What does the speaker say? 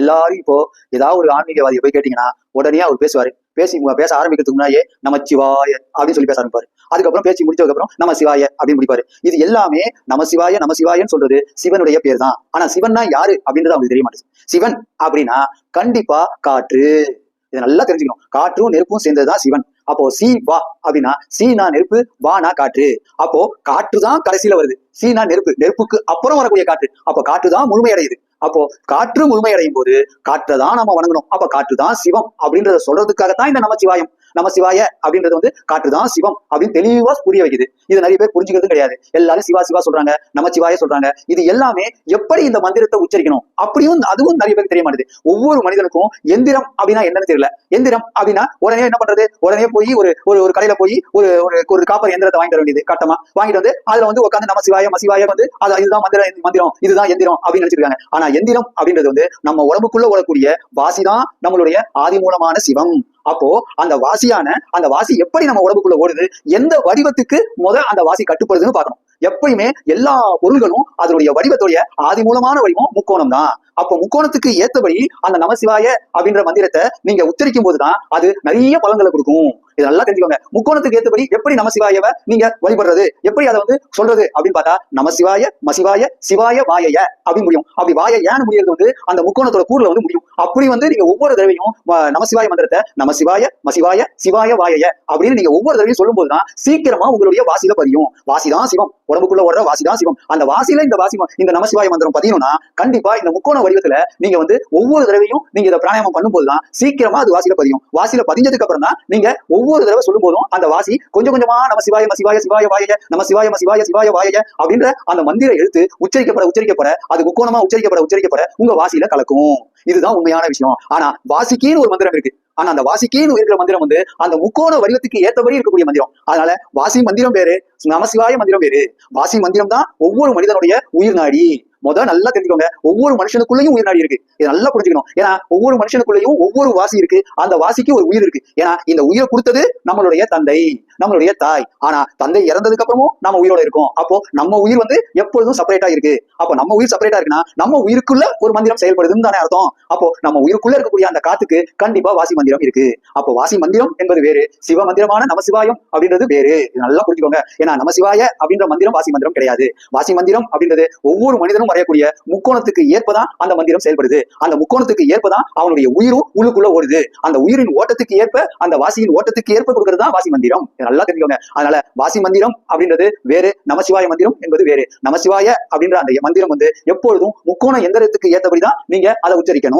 எல்லாரும் இப்போ ஏதாவது ஒரு ஆன்மீகவாதியை போய் கேட்டீங்கன்னா உடனே அவர் பேசுவாரு. பேசி பேச ஆரம்பிக்கிறதுக்கு முன்னாடியே நம்ம சிவாய அப்படின்னு சொல்லி பேச ஆரம்பிப்பாரு. அதுக்கப்புறம் பேசி முடிச்சதுக்கு அப்புறம் நம்ம சிவாய அப்படின்னு முடிப்பாரு. இது எல்லாமே நம சிவாய நம சிவாயன்னு சொல்றது சிவனுடைய பேர் தான் ஆனா சிவன்னா யாரு அப்படின்றது அவங்களுக்கு தெரிய மாட்டேங்குது. சிவன் அப்படின்னா கண்டிப்பா காற்று. இதை நல்லா தெரிஞ்சுக்கணும். காற்றும் நெருப்பும் சேர்ந்ததுதான் சிவன். அப்போ சி வா அப்படின்னா சீனா நெருப்பு வானா காற்று. அப்போ காற்று தான் கடைசியில வருது. சீனா நெருப்பு நெருப்புக்கு அப்புறம் வரக்கூடிய காற்று. அப்போ காற்று தான் முழுமையடையுது. அப்போ காற்று முழுமையடையும் போது காற்றை தான் நம்ம வணங்கணும். அப்ப காற்று தான் சிவம் அப்படின்றத சொல்றதுக்காகத்தான் இந்த நமச்சிவாயம். நம்ம சிவாய அப்படின்றது வந்து காற்று தான் சிவம் அப்படின்னு தெளிவா புரிய வைக்குது. இது நிறைய பேர் புரிஞ்சுக்கிறது கிடையாது. எல்லாரும் சிவா சிவா சொல்றாங்க சிவாய சொல்றாங்க. இது எல்லாமே எப்படி இந்த மந்திரத்தை உச்சரிக்கணும்? அப்படியும் அதுவும் நிறைய பேருக்கு தெரிய மாட்டேது. ஒவ்வொரு மனிதனுக்கும் எந்திரம் அப்படின்னா என்னன்னு தெரியல. எந்திரம் அப்படின்னா உடனே என்ன பண்றது? உடனே போய் ஒரு ஒரு ஒரு கடையில போய் ஒரு ஒரு காப்பர் எந்திரத்தை வாங்கிட்டு வர வேண்டியது கட்டமா. வாங்கிட்டு வந்து அதுல வந்து உட்காந்து நம்ம சிவாய மசிவாய வந்து அது இதுதான் மந்திரம் மந்திரம் இதுதான் எந்திரம் அப்படின்னு நினைச்சிருக்காங்க. ஆனா எந்திரம் அப்படின்றது வந்து நம்ம உடம்புக்குள்ள ஓடக்கூடிய வாசிதான் நம்மளுடைய ஆதி மூலமான சிவம். அப்போ அந்த வாசியான அந்த வாசி எப்படி நம்ம உடம்புக்குள்ள ஓடுது எந்த வடிவத்துக்கு முத அந்த வாசி கட்டுப்படுதுன்னு பார்க்கணும். எப்பயுமே எல்லா பொருள்களும் அதனுடைய வடிவத்துடைய ஆதி மூலமான வடிவம் முக்கோணம் தான் அப்போ முக்கோணத்துக்கு ஏத்தபடி அந்த நமசிவாய அப்படின்ற மந்திரத்தை நீங்க உச்சரிக்கும் போதுதான் அது நிறைய பலன்களை கொடுக்கும். இது நல்லா தெரிஞ்சுக்கோங்க. முக்கோணத்துக்கு ஏத்தபடி எப்படி நமசிவாயவை நீங்க வழிபடுறது? எப்படி அதை வந்து சொல்றது? அப்படின்னு பார்த்தா நமசிவாய மசிவாய சிவாய வாயைய அப்படின்னு முடியும். அப்படி வாய ஏன்னு முடியறது வந்து அந்த முக்கோணத்தோட கூறுல வந்து முடியும். அப்படி வந்து நீங்க ஒவ்வொரு தடவையும் நமசிவாய மந்திரத்தை நமசிவாய மசிவாய சிவாய வாயைய அப்படின்னு நீங்க ஒவ்வொரு தடவையும் சொல்லும் போதுதான் சீக்கிரமா உங்களுடைய வாசியில பதியும். வாசிதான் சிவம். உடம்புக்குள்ள ஓடுற வாசிதான் சிவம். அந்த வாசியில இந்த வாசி இந்த நமசிவாய மந்திரம் பதியணும்னா கண்டிப்பா இந்த முக்கோண வடிவத்துல நீங்க வந்து ஒவ்வொரு தடவையும் நீங்க இதை பிராணாயாமம் பண்ணும்போதுதான் சீக்கிரமா அது வாசியில பதியும். வாசியில பதிஞ்சதுக்கு அப்புறம் தான் நீங்க ஒவ்வொரு தடவை சொல்லும் போதும் அந்த வாசி கொஞ்சம் கொஞ்சமா நம்ம சிவாய சிவாய சிவாய வாயய நம்ம சிவாய சிவாய சிவாய வாயய அப்படின்ற அந்த மந்திர எழுத்து உச்சரிக்கப்பட உச்சரிக்கப்பட அது முக்கோணமா உச்சரிக்கப்பட உச்சரிக்கப்பட உங்க வாசியில கலக்கும். இதுதான் உண்மையான விஷயம். ஆனா வாசிக்கேன்னு ஒரு மந்திரம் இருக்கு. ஆனா அந்த வாசிக்கேன்னு இருக்கிற மந்திரம் வந்து அந்த முக்கோண வடிவத்துக்கு ஏத்தபடி இருக்கக்கூடிய மந்திரம். அதனால வாசி மந்திரம் பேரு நமசிவாய மந்திரம் பேரு வாசி மந்திரம் தான் ஒவ்வொரு மனிதனுடைய உயிர் நாடி. முத நல்லா தெரிஞ்சுக்கோங்க. ஒவ்வொரு மனுஷனுக்குள்ளேயும் உயிர் நாடி இருக்கு. இதை நல்லா புரிஞ்சுக்கணும். ஏன்னா ஒவ்வொரு மனுஷனுக்குள்ளேயும் ஒவ்வொரு வாசி இருக்கு. அந்த வாசிக்கு ஒரு உயிர் இருக்கு. ஏன்னா இந்த உயிரை கொடுத்தது நம்மளுடைய தந்தை. நம்மளுடைய தாய். ஆனா தந்தை இறந்ததுக்கு அப்புறமும் நம்ம உயிரோட இருக்கோம். அப்போ நம்ம உயிர் வந்து எப்பொழுதும் செப்பரேட்டா இருக்கு. அப்போ நம்ம உயிர் செப்பரேட்டா இருக்குன்னா நம்ம உயிருக்குள்ள ஒரு மந்திரம் செயல்படுதுன்னு தானே அர்த்தம். அப்போ நம்ம உயிருக்குள்ள இருக்கக்கூடிய அந்த காத்துக்கு கண்டிப்பா வாசி மந்திரம் இருக்கு. அப்போ வாசி மந்திரம் என்பது வேறு. சிவ மந்திரமான நமசிவாயம் அப்படின்றது வேறு. நல்லா புரிஞ்சுக்கோங்க. ஏன்னா நமசிவாய அப்படின்ற மந்திரம் வாசி மந்திரம் கிடையாது. வாசி மந்திரம் அப்படின்றது ஒவ்வொரு மனிதனும் வரையக்கூடிய முக்கோணத்துக்கு ஏற்பதான் அந்த மந்திரம் செயல்படுது. அந்த முக்கோணத்துக்கு ஏற்பதான் அவனுடைய உயிரும் உள்ளுக்குள்ள ஓடுது. அந்த உயிரின் ஓட்டத்துக்கு ஏற்ப அந்த வாசியின் ஓட்டத்துக்கு ஏற்ப கொடுக்கறது தான் வாசி மந்திரம். நல்லா தெரிஞ்சுக்கோங்க. அதனால வாசி மந்திரம் அப்படின்றது வேறு நமசிவாய மந்திரம் என்பது வேறு. நமசிவாய அப்படின்ற அந்த மந்திரம் வந்து எப்பொழுதும் முக்கோண எந்திரத்துக்கு ஏத்தபடிதான் நீங்க அதை உச்சரிக்கணும்.